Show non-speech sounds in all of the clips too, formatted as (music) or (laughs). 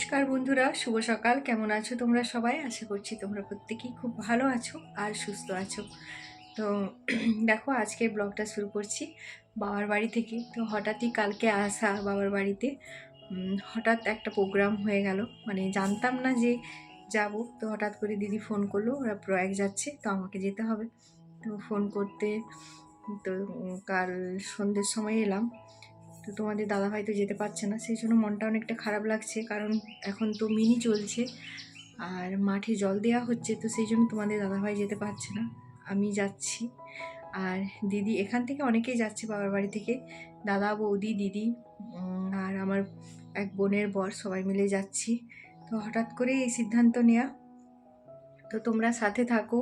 নমস্কার বন্ধুরা, শুভ সকাল। কেমন আছো তোমরা সবাই? আশা করছি তোমরা প্রত্যেকেই খুব ভালো আছো আর সুস্থ আছো। তো (clears throat) দেখো আজকে ব্লগটা শুরু করছি বাবার বাড়ি থেকে। তো হঠাৎই কালকে আসা বাবার বাড়িতে। হঠাৎ একটা প্রোগ্রাম হয়ে গেল। মানে জানতাম না যে যাব। তো হঠাৎ করে দিদি ফোন করল, ওরা প্রয়াগ যাচ্ছে, তো আমাকে যেতে হবে। তো ফোন করতে তো কাল সন্ধ্যের সময় এলাম। তো তোমাদের দাদাভাই তো যেতে পারছে না, সেই জন্য মনটা অনেকটা খারাপ লাগছে, কারণ এখন তো মিনি চলছে আর মাঠে জল দেওয়া হচ্ছে, তো সেই জন্য তোমাদের দাদাভাই যেতে পারছে না। আমি যাচ্ছি। আর দিদি এখান থেকে অনেকেই যাচ্ছে বাবার বাড়ি থেকে, দাদা, বৌদি, দিদি আর আমার এক বোনের বর, সবাই মিলে যাচ্ছি। তো হঠাৎ করে এই সিদ্ধান্ত নেওয়া তো তোমরা সাথে থাকো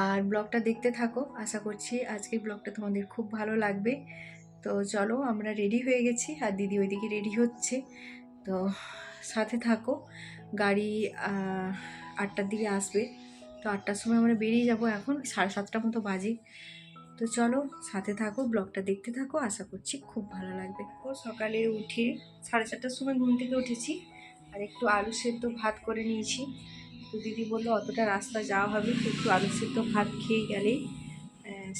আর ব্লগটা দেখতে থাকো। আশা করছি আজকের ব্লগটা তোমাদের খুব ভালো লাগবে। তো চলো, আমরা রেডি হয়ে গেছি। আর দিদি ওইদিকে রেডি হচ্ছে। তো সাথে থাকো। গাড়ি আটটার দিকে আসবে। তো আটটার সময় আমরা বেরিয়ে যাব এখন। সাড়ে সাতটার মতো বাজে। তো চলো, সাথে থাকো, ব্লগটা দেখতে থাকো। আশা করছি খুব ভালো লাগবে। ও সকালে উঠে সাড়ে চারটার সময় ঘুম থেকে উঠেছি। আর একটু আলু সেদ্ধ ভাত করে নিয়েছি। তো দিদি বলল, অতটা রাস্তা যাওয়া হবে। তো একটু আলু সেদ্ধ ভাত খেয়ে গেলেই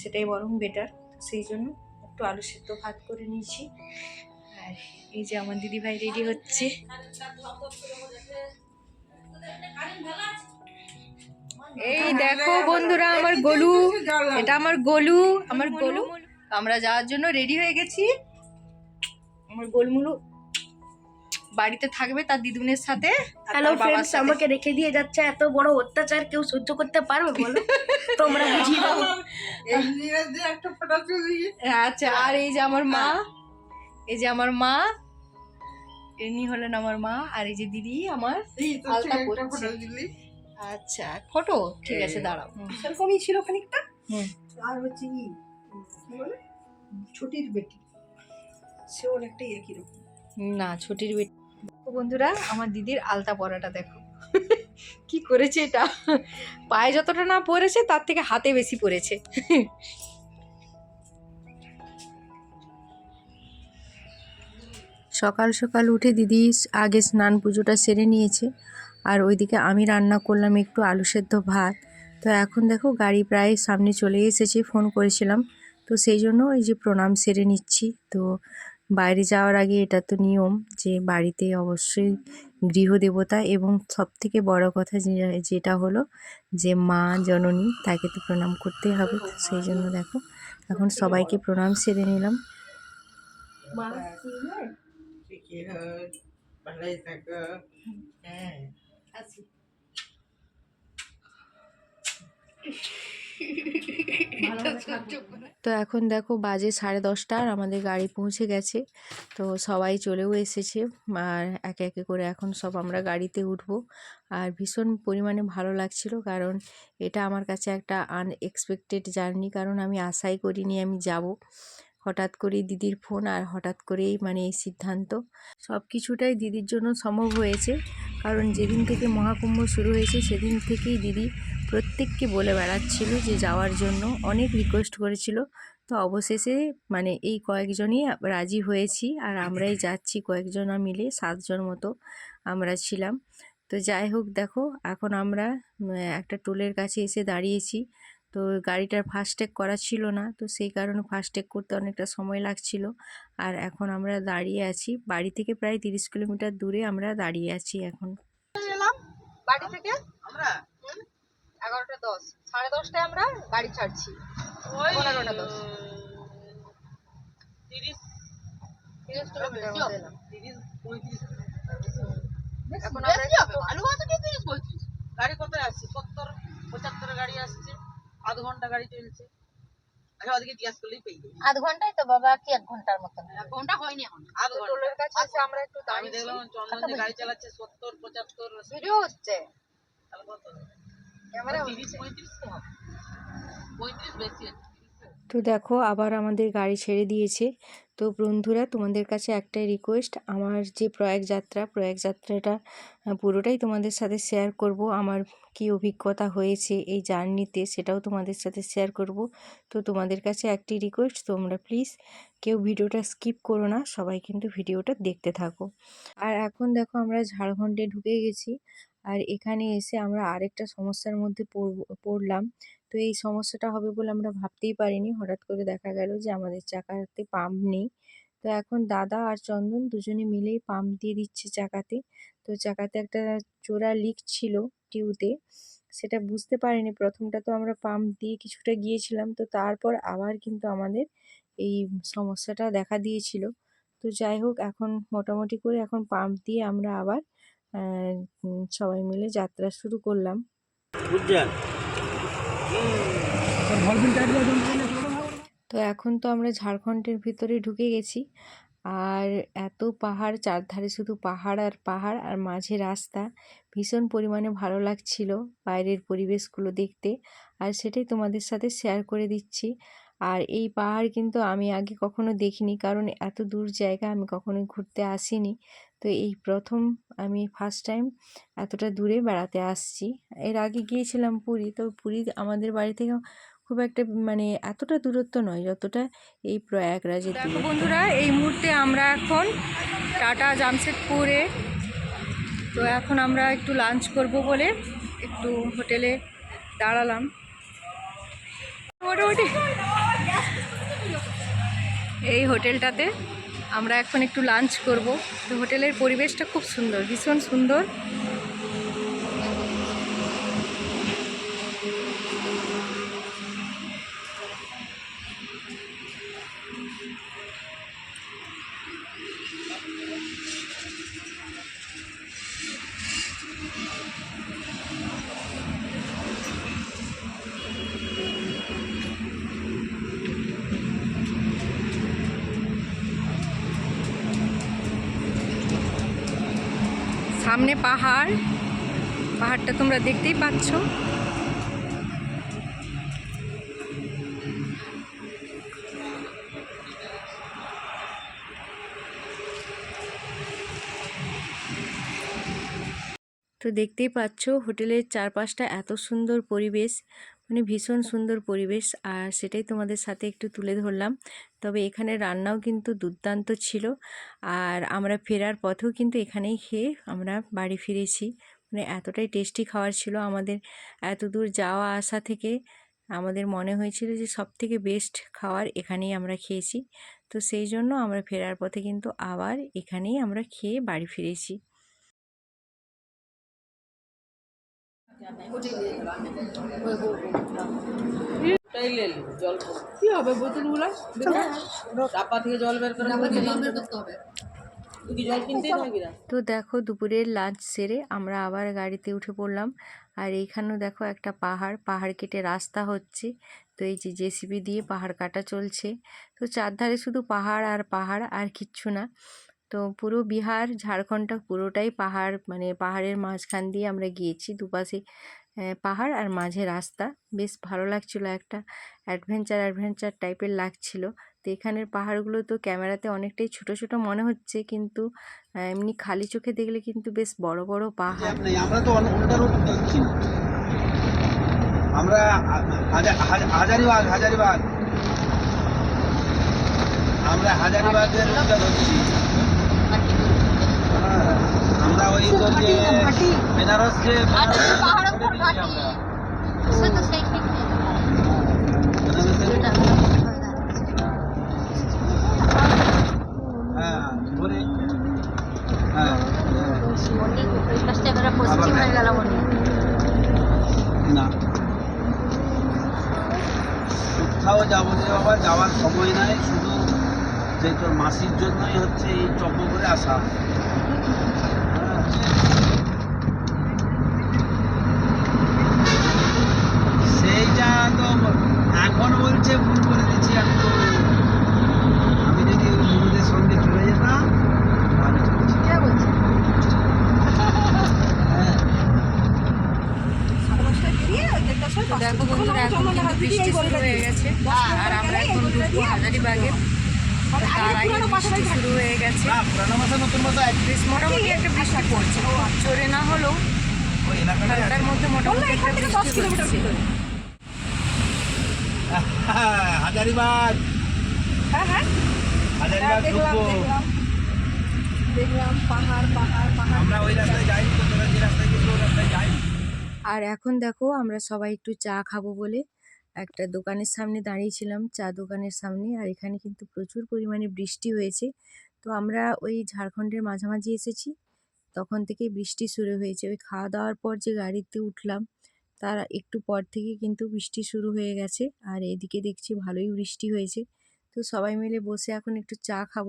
সেটাই বরং বেটার সেই জন্য একটু আলু সেদ্ধ ভাত করে নিয়েছি। আর এই যে আমার দিদি ভাই রেডি হচ্ছে। এই দেখো বন্ধুরা আমার গলু। এটা আমার গোলু আমার গোলু। আমরা যাওয়ার জন্য রেডি হয়ে গেছি। আমার গোলমুলু বাড়িতে থাকবে তার দিদুনের সাথে হ্যালো ফ্রেন্ডস আমাকে রেখে দিয়ে যাচ্ছে এত বড় অত্যাচার কেউ সহ্য করতে পারবে বলো? তোমরা বুঝিয়ে দাও। আচ্ছা আর এই যে আমার মা এই যে আমার মা ইনি হলেন আমার মা আর এই যে দিদি আমার আলতা পরছে। আচ্ছা ফটো? ঠিক আছে দাঁড়াও। সেরকমই ছিল খানিকটা। হুম। আর হচ্ছে কি বলে? ছুটির বেটি। সে অনেকটাই একই রকম। না ছুটির বেটি দেখো বন্ধুরা, আমার দিদির আলতা পরাটা দেখো। (laughs) কি করেছে এটা? পায়ে যতটা না পরেছে, তার থেকে হাতে বেশি পরেছে। সকাল সকাল উঠে দিদি আগে স্নান পুজোটা সেরে নিয়েছে, আর ওইদিকে আমি রান্না করলাম একটু আলু সেদ্ধ ভাত। তো এখন দেখো গাড়ি প্রায় সামনে চলে এসেছে, ফোন করেছিলাম। তো সেই জন্য এই যে প্রণাম সেরে নিচ্ছি। তো বাইরে যাওয়ার আগে এটা তো নিয়ম যে বাড়িতে অবশ্যই গৃহদেবতা এবং সব থেকে বড় কথা যে- যেটা হলো যে মা জননী তাকে তো প্রণাম করতেই হবে সেই জন্য দেখো। এখন সবাইকে প্রণাম সেরে নিলাম। মা? কি হয় তো এখন দেখো বাজে সাড়ে দশটা আর আমাদের গাড়ি পৌঁছে গেছে। তো সবাই চলেও এসেছে আর একে একে করে এখন সব আমরা গাড়িতে উঠবো। আর ভীষণ পরিমাণে ভালো লাগছিল কারণ এটা আমার কাছে একটা আনএক্সপেক্টেড জার্নি কারণ আমি আশাই করিনি আমি যাব। হঠাৎ করেই দিদির ফোন আর হঠাৎ করেই মানে এই সিদ্ধান্ত। সব কিছুটাই দিদির জন্য সম্ভব হয়েছে। কারণ যেদিন থেকে মহাকুম্ভ শুরু হয়েছে সেদিন থেকেই দিদি প্রত্যেককে বলে বেড়াচ্ছিল যে যাওয়ার জন্য অনেক রিকোয়েস্ট করেছিল। তো অবশেষে মানে এই কয়েকজনই রাজি হয়েছি আর আমরাই যাচ্ছি কয়েকজন মিলে, সাতজন মতো আমরা ছিলাম। তো যাই হোক দেখো, এখন আমরা একটা টোলের কাছে এসে দাঁড়িয়েছি। তো গাড়িটার ফাস্ট্যাগ করা ছিল না, তো সেই কারণে ফাস্ট্যাগ করতে অনেকটা সময় লাগছিল। আর এখন আমরা দাঁড়িয়ে আছি, বাড়ি থেকে প্রায় তিরিশ কিলোমিটার দূরে আমরা দাঁড়িয়ে আছি এখন। বাড়ি থেকে। আমরা এগারোটা দশ। সাড়ে দশটায় আমরা গাড়ি ছাড়ছি। পনেরোটা দশ। তিরিশ। তিরিশ কিলোমিটার মতো এলাম। তিরিশ পঁয়ত্রিশ। এখন আমরা আছে কি তিরিশ পঁয়ত্রিশ? গাড়ি কত আসছে সত্তর পঁচাত্তর গাড়ি আসছে। আধ ঘণ্টা গাড়ি চলছে। আচ্ছা আধ তো বাবা কি এক ঘণ্টার মতন? এক ঘণ্টা হয়নি এখন। আধ ঘণ্টা। কাছে এসে আমরা একটু দাঁড়িয়ে দেখলাম চন্দন গাড়ি চালাচ্ছে সত্তর পঁচাত্তর। ভিডিও হচ্ছে। তাহলে কত? তো দেখো আবার আমাদের গাড়ি ছেড়ে দিয়েছে। তো বন্ধুরা তোমাদের কাছে একটাই রিকোয়েস্ট আমার যে প্রয়াগ যাত্রা প্রয়াগ যাত্রাটা পুরোটাই তোমাদের সাথে শেয়ার করব। আমার কি অভিজ্ঞতা হয়েছে এই জার্নিতে সেটাও তোমাদের সাথে শেয়ার করব। তো তোমাদের কাছে একটি রিকোয়েস্ট তোমরা প্লিজ কেউ ভিডিওটা স্কিপ করো না সবাই কিন্তু ভিডিওটা দেখতে থাকো। আর এখন দেখো আমরা ঝাড়খণ্ডে ঢুকে গেছি। আর এখানে এসে আমরা আরেকটা সমস্যার মধ্যে পড়ব- পড়লাম। তো এই সমস্যাটা হবে বলে আমরা ভাবতেই পারিনি। হঠাৎ করে দেখা গেল যে আমাদের চাকাতে পাম্প নেই। তো এখন দাদা আর চন্দন দুজনে মিলেই পাম্প দিয়ে দিচ্ছে চাকাতে। তো চাকাতে একটা চোরা লিক ছিল টিউতে। সেটা বুঝতে পারিনি। প্রথমটা তো আমরা পাম্প দিয়ে কিছুটা গিয়েছিলাম। তো তারপর আবার কিন্তু আমাদের এই সমস্যাটা দেখা দিয়েছিল। তো যাই হোক, এখন মোটামুটি করে এখন পাম্প দিয়ে আমরা আবার সবাই মিলে যাত্রা শুরু করলাম। তো এখন তো আমরা ঝাড়খণ্ডের ভিতরে ঢুকে গেছি। আর এত পাহাড় চারধারে শুধু পাহাড় আর পাহাড় আর মাঝে রাস্তা। ভীষণ পরিমাণে ভালো লাগছিল বাইরের পরিবেশগুলো দেখতে। আর সেটাই তোমাদের সাথে শেয়ার করে দিচ্ছি। আর এই পাহাড় কিন্তু আমি আগে কখনো দেখিনি। কারণ এত দূর জায়গা আমি কখনো ঘুরতে আসিনি। তো এই প্রথম আমি ফার্স্ট টাইম এতটা দূরে বেড়াতে আসছি। এর আগে গিয়েছিলাম পুরী। তো পুরী আমাদের বাড়ি থেকে খুব একটা মানে এতটা দূরত্ব নয় যতটা এই প্রয়াগরাজের দেখো বন্ধুরা এই মুহূর্তে আমরা এখন টাটা জামশেদপুরে। তো এখন আমরা একটু লাঞ্চ করব বলে একটু হোটেলে দাঁড়ালাম। মোটামুটি এই হোটেলটাতে আমরা এখন একটু লাঞ্চ করব। তো হোটেলের পরিবেশটা খুব সুন্দর ভীষণ সুন্দর। সামনে পাহাড়। পাহাড়টা তোমরা দেখতেই পাচ্ছ। তো দেখতেই পাচ্ছ হোটেলের চারপাশটা এত সুন্দর পরিবেশ। মানে ভীষণ সুন্দর পরিবেশ। আর সেটাই তোমাদের সাথে একটু তুলে ধরলাম। তবে এখানে রান্নাও কিন্তু দুর্দান্ত ছিল। আর আমরা ফেরার পথেও কিন্তু এখানেই খেয়ে আমরা বাড়ি ফিরেছি। মানে এতটাই টেস্টি খাবার ছিল আমাদের। এত দূর যাওয়া আসা থেকে আমাদের মনে হয়েছিল যে সব থেকে বেস্ট খাবার এখানেই আমরা খেয়েছি। তো সেই জন্য আমরা ফেরার পথে কিন্তু আবার এখানেই আমরা খেয়ে বাড়ি ফিরেছি। তো দেখো, দুপুরের লাঞ্চ সেরে আমরা আবার গাড়িতে উঠে পড়লাম। আর এইখানেও দেখো একটা পাহাড়। পাহাড় কেটে রাস্তা হচ্ছে। তো এই যে জেসিবি দিয়ে পাহাড় কাটা চলছে। তো চারধারে শুধু পাহাড় আর পাহাড় আর কিচ্ছু না। তো পুরো বিহার ঝাড়খণ্ডটা পুরোটাই পাহাড় মানে পাহাড়ের মাঝখান দিয়ে আমরা গিয়েছি। দুপাশে পাহাড় আর মাঝে রাস্তা। বেশ ভালো লাগছিল একটা অ্যাডভেঞ্চার অ্যাডভেঞ্চার টাইপের লাগছিল। তো এখানের পাহাড়গুলো তো ক্যামেরাতে অনেকটাই ছোট ছোট মনে হচ্ছে কিন্তু এমনি খালি চোখে দেখলে কিন্তু বেশ বড় বড় পাহাড়। আমরা তো উল্টা আমরা হাজারিবাগ হাজারিবাগ। আমরা হাজারিবাগের রুটটা ধরছি আমরা ওই তো যে বেনারস যে বেনারস ছেড়ে দিচ্ছি আমরা। বেনারসের হ্যাঁ ধরে না কোথাও যাব যে বাবা যাওয়ার সময় নাই শুধু যে তোর মাসির জন্যই হচ্ছে এই চক্র করে আসা। সেইটা তো এখন বলছে ভুল করে দিচ্ছি আমি তো। আমি যদি বন্ধুদের সঙ্গে চলে যেতাম তাহলে চলছে দেখো বন্ধুরা এখন কিন্তু বৃষ্টি শুরু হয়ে গেছে। আর আমরা এখন ঢুকবো হাজারিবাগে শুরু হয়ে গেছে। মোটামুটি একটা বৃষ্টি পড়ছে। খুব না হলেও মধ্যে মোটামুটি একটা বৃষ্টি হচ্ছে। (laughs) হাজারিবাগ! হ্যাঁ হ্যাঁ। হাজারিবাগ দেখলাম দেখলাম। পাহাড় পাহাড় পাহাড়। আমরা ওই রাস্তায় যাইনি তো তোরা যে রাস্তায় গেছিল ওই রাস্তায় যাইনি আর এখন দেখো আমরা সবাই একটু চা খাব বলে একটা দোকানের সামনে দাঁড়িয়েছিলাম চা দোকানের সামনে। আর এখানে কিন্তু প্রচুর পরিমাণে বৃষ্টি হয়েছে। তো আমরা ওই ঝাড়খণ্ডের মাঝামাঝি এসেছি। তখন থেকে বৃষ্টি শুরু হয়েছে। ওই খাওয়া দাওয়ার পর যে গাড়িতে উঠলাম, তার একটু পর থেকে কিন্তু বৃষ্টি শুরু হয়ে গেছে। আর এদিকে দেখছি ভালোই বৃষ্টি হয়েছে। তো সবাই মিলে বসে এখন একটু চা খাব।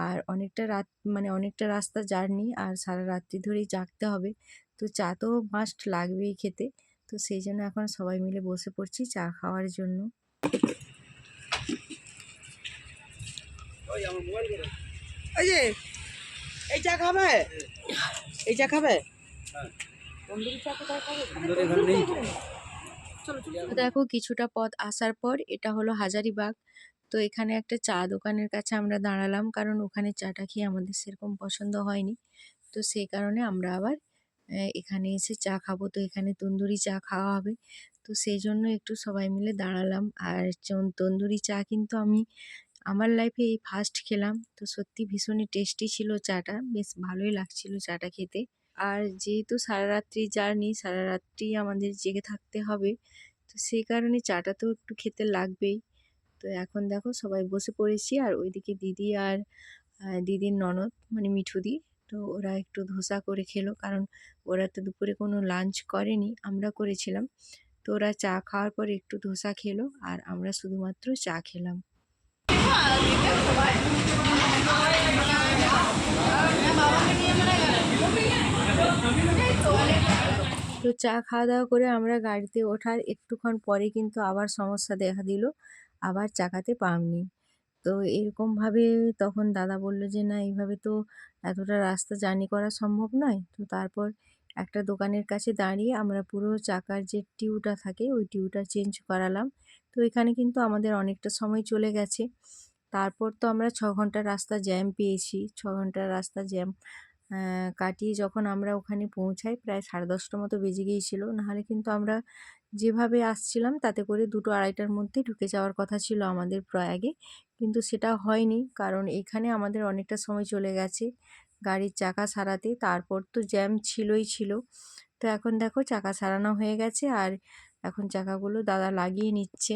আর অনেকটা রাত মানে অনেকটা রাস্তা জার্নি। আর সারা রাত্রি ধরেই জাগতে হবে। তো চা তো মাস্ট লাগবেই খেতে। তো সেই জন্য এখন সবাই মিলে বসে পড়ছি চা খাওয়ার জন্য। এই যে এই চা খাবে? এই চা খাবে? সুন্দর এখানে নেই। তো দেখো কিছুটা পথ আসার পর এটা হলো হাজারিবাগ। তো এখানে একটা চা দোকানের কাছে আমরা দাঁড়ালাম কারণ ওখানে চাটা খেয়ে আমাদের সেরকম পছন্দ হয়নি। তো সেই কারণে আমরা আবার এখানে এসে চা খাব। তো এখানে তন্দুরি চা খাওয়া হবে। তো সেই জন্য একটু সবাই মিলে দাঁড়ালাম। আর তন্দুরি চা কিন্তু আমি, আমার লাইফে এই ফার্স্ট খেলাম। তো সত্যি ভীষণই টেস্টি ছিল চাটা। বেশ ভালোই লাগছিল চাটা খেতে। আর যেহেতু সারা রাত্রি জার্নি সারা রাত্রি আমাদের জেগে থাকতে হবে, তো সেই কারণে চাটা তো একটু খেতে লাগবেই। তো এখন দেখো সবাই বসে পড়েছি। আর ওইদিকে দিদি আর দিদির ননদ মানে মিঠুদি তো ওরা একটু ধোসা করে খেলো। কারণ ওরা তো দুপুরে কোনো লাঞ্চ করেনি, আমরা করেছিলাম। তো ওরা চা খাওয়ার পর একটু ধোসা খেলো আর আমরা শুধুমাত্র চা খেলাম। তো চা খাওয়া দাওয়া করে আমরা গাড়িতে ওঠার একটুক্ষণ পরে কিন্তু আবার সমস্যা দেখা দিল। আবার চাকাতে পাম্প নেই তো এরকমভাবে তখন দাদা বলল যে, না, এইভাবে তো এতটা রাস্তা জার্নি করা সম্ভব নয়। তো তারপর একটা দোকানের কাছে দাঁড়িয়ে আমরা পুরো চাকার যে টিউটা থাকে, ওই টিউটা চেঞ্জ করালাম। তো এখানে কিন্তু আমাদের অনেকটা সময় চলে গেছে। তারপর তো আমরা ছ ঘণ্টা রাস্তা জ্যাম পেয়েছি। ছ ঘণ্টার রাস্তা জ্যাম কাটিয়ে যখন আমরা ওখানে পৌঁছাই, প্রায় সাড়ে দশটা মতো বেজে গিয়েছিল। নাহলে কিন্তু আমরা যেভাবে আসছিলাম, তাতে করে দুটো আড়াইটার মধ্যে ঢুকে যাওয়ার কথা ছিল আমাদের প্রয়াগে। কিন্তু সেটা হয়নি, কারণ এখানে আমাদের অনেকটা সময় চলে গেছে গাড়ির চাকা সারাতে। তারপর তো জ্যাম ছিলই ছিল। তো এখন দেখো চাকা সারানো হয়ে গেছে আর এখন চাকাগুলো দাদা লাগিয়ে নিচ্ছে।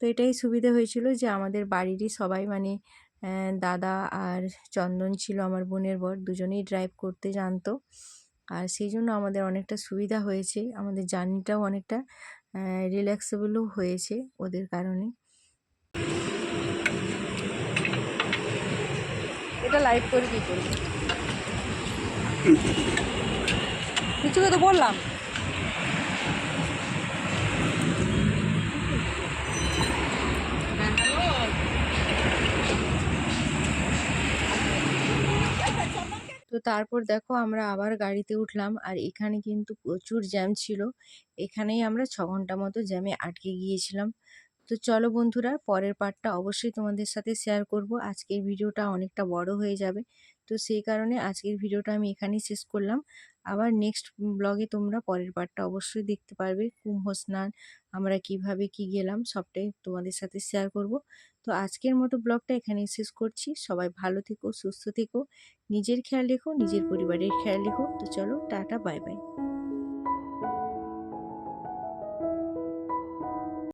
তো এটাই সুবিধে হয়েছিল যে আমাদের বাড়িরই সবাই মানে দাদা আর চন্দন ছিল আমার বোনের বর, দুজনেই ড্রাইভ করতে জানতো। আর সেই জন্য আমাদের অনেকটা সুবিধা হয়েছে। আমাদের জার্নিটাও অনেকটা রিল্যাক্সেবলও হয়েছে ওদের কারণে। এটা লাইভ করে কি করব? কিছুকে তো বললাম। তো তারপর দেখো আমরা আবার গাড়িতে উঠলাম। আর এখানে কিন্তু প্রচুর জ্যাম ছিল। এখানেই আমরা ছ ঘণ্টা মতো জ্যামে আটকে গিয়েছিলাম। তো চলো বন্ধুরা, পরের পার্টটা অবশ্যই তোমাদের সাথে শেয়ার করব। আজকের ভিডিওটা অনেকটা বড় হয়ে যাবে। তো সেই কারণে আজকের ভিডিওটা আমি এখানেই শেষ করলাম। আবার নেক্সট ব্লগে তোমরা পরের পার্টটা অবশ্যই দেখতে পারবে। কুম্ভ স্নান, আমরা কীভাবে কি গেলাম, সবটাই তোমাদের সাথে শেয়ার করব। তো আজকের মতো ব্লগটা এখানেই শেষ করছি। সবাই ভালো থেকো, সুস্থ থেকো। নিজের খেয়াল রেখো, নিজের পরিবারের খেয়াল রেখো। তো চলো, টাটা বাই বাই